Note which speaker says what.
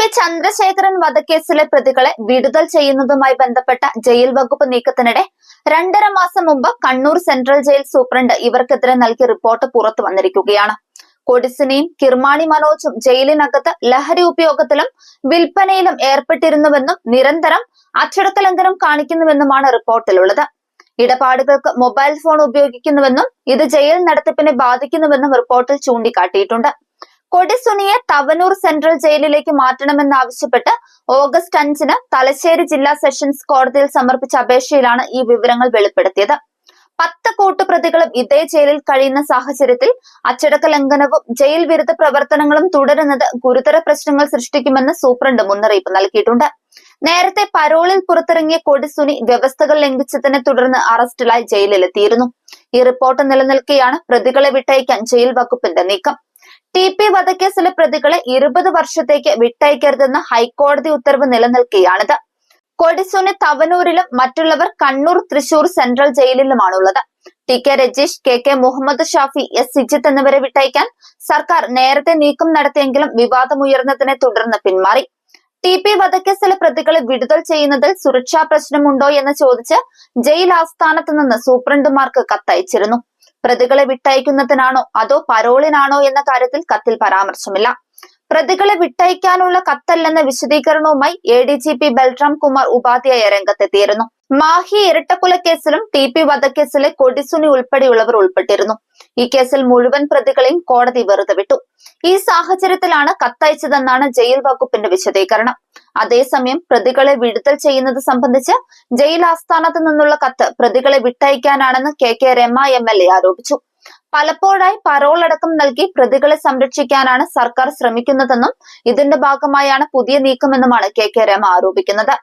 Speaker 1: P Chandrasekharan വധക്കേസിലെ പ്രതികളെ വിടുതൽ ചെയ്യുന്നതുമായി ബന്ധപ്പെട്ട ജയിൽ വകുപ്പ് നീക്കത്തിനിടെ രണ്ടര മാസം മുമ്പ് കണ്ണൂർ സെൻട്രൽ ജയിൽ സൂപ്രണ്ട് ഇവർക്കെതിരെ നൽകിയ റിപ്പോർട്ട് പുറത്തു വന്നിരിക്കുകയാണ്. കൊടിസിനെയും കിർമാണി മനോജും ജയിലിനകത്ത് ലഹരി ഉപയോഗത്തിലും വിൽപ്പനയിലും ഏർപ്പെട്ടിരുന്നുവെന്നും നിരന്തരം അച്ചടക്ക ലംഘനം കാണിക്കുന്നുവെന്നുമാണ് റിപ്പോർട്ടിലുള്ളത്. ഇടപാടുകൾക്ക് മൊബൈൽ ഫോൺ ഉപയോഗിക്കുന്നുവെന്നും ഇത് ജയിൽ നടത്തിപ്പിനെ ബാധിക്കുന്നുവെന്നും റിപ്പോർട്ടിൽ ചൂണ്ടിക്കാട്ടിയിട്ടുണ്ട്. കൊടിസുനിയെ തവനൂർ സെൻട്രൽ ജയിലിലേക്ക് മാറ്റണമെന്നാവശ്യപ്പെട്ട് ഓഗസ്റ്റ് അഞ്ചിന് തലശ്ശേരി ജില്ലാ സെഷൻസ് കോടതിയിൽ സമർപ്പിച്ച അപേക്ഷയിലാണ് ഈ വിവരങ്ങൾ വെളിപ്പെടുത്തിയത്. പത്ത് കൂട്ടുപ്രതികളും ഇതേ ജയിലിൽ കഴിയുന്ന സാഹചര്യത്തിൽ അച്ചടക്ക ലംഘനവും ജയിൽ വിരുദ്ധ പ്രവർത്തനങ്ങളും തുടരുന്നത് ഗുരുതര പ്രശ്നങ്ങൾ സൃഷ്ടിക്കുമെന്ന് സൂപ്രണ്ട് മുന്നറിയിപ്പ് നൽകിയിട്ടുണ്ട്. നേരത്തെ പരോളിൽ പുറത്തിറങ്ങിയ കൊടിസുനി വ്യവസ്ഥകൾ ലംഘിച്ചതിനെ തുടർന്ന് അറസ്റ്റിലായി ജയിലിലെത്തിയിരുന്നു. ഈ റിപ്പോർട്ട് നിലനിൽക്കെയാണ് പ്രതികളെ വിട്ടയക്കാൻ ജയിൽ വകുപ്പിന്റെ നീക്കം. ടി പി വധക്കേസിലെ പ്രതികളെ ഇരുപത് വർഷത്തേക്ക് വിട്ടയക്കരുതെന്ന ഹൈക്കോടതി ഉത്തരവ് നിലനിൽക്കുകയാണിത്. കൊടിസൂന് തവനൂരിലും മറ്റുള്ളവർ Kannur Thrissur central ജയിലിലുമാണുള്ളത്. T K Rajeesh K K Muhammad Shafi S Sijith എന്നിവരെ വിട്ടയക്കാൻ സർക്കാർ നേരത്തെ നീക്കം നടത്തിയെങ്കിലും വിവാദമുയർന്നതിനെ തുടർന്ന് പിന്മാറി. ടി പി വധക്കേസിലെ പ്രതികളെ വിടുതൽ ചെയ്യുന്നതിൽ സുരക്ഷാ പ്രശ്നമുണ്ടോ എന്ന് ചോദിച്ച് ജയിൽ ആസ്ഥാനത്ത് നിന്ന് സൂപ്രണ്ടുമാർക്ക് കത്തയച്ചിരുന്നു. പ്രതികളെ വിട്ടയക്കുന്നതിനാണോ അതോ പരോളിനാണോ എന്ന കാര്യത്തിൽ കത്തിൽ പരാമർശമില്ല. പ്രതികളെ വിട്ടയക്കാനുള്ള കത്തല്ലെന്ന വിശദീകരണവുമായി A D G P Balram Kumar Upadhyay രംഗത്തെത്തിയിരുന്നു. മാഹി ഇരട്ടക്കൊലക്കേസിലും ടി പി വധക്കേസിലെ കൊടിസുനി ഉൾപ്പെടെയുള്ളവർ ഉൾപ്പെട്ടിരുന്നു. ഈ കേസിൽ മുഴുവൻ പ്രതികളെയും കോടതി വെറുതെ വിട്ടു. ഈ സാഹചര്യത്തിലാണ് കത്തയച്ചതെന്നാണ് ജയിൽ വകുപ്പിന്റെ വിശദീകരണം. അതേസമയം പ്രതികളെ വിടുതൽ ചെയ്യുന്നത് സംബന്ധിച്ച് ജയിൽ ആസ്ഥാനത്ത് നിന്നുള്ള കത്ത് പ്രതികളെ വിട്ടയക്കാനാണെന്ന് K K Rema M L A ആരോപിച്ചു. പലപ്പോഴായി പരോൾ അടക്കം നൽകി പ്രതികളെ സംരക്ഷിക്കാനാണ് സർക്കാർ ശ്രമിക്കുന്നതെന്നും ഇതിന്റെ ഭാഗമായാണ് പുതിയ നീക്കമെന്നുമാണ് കെ കെ രമ ആരോപിക്കുന്നത്.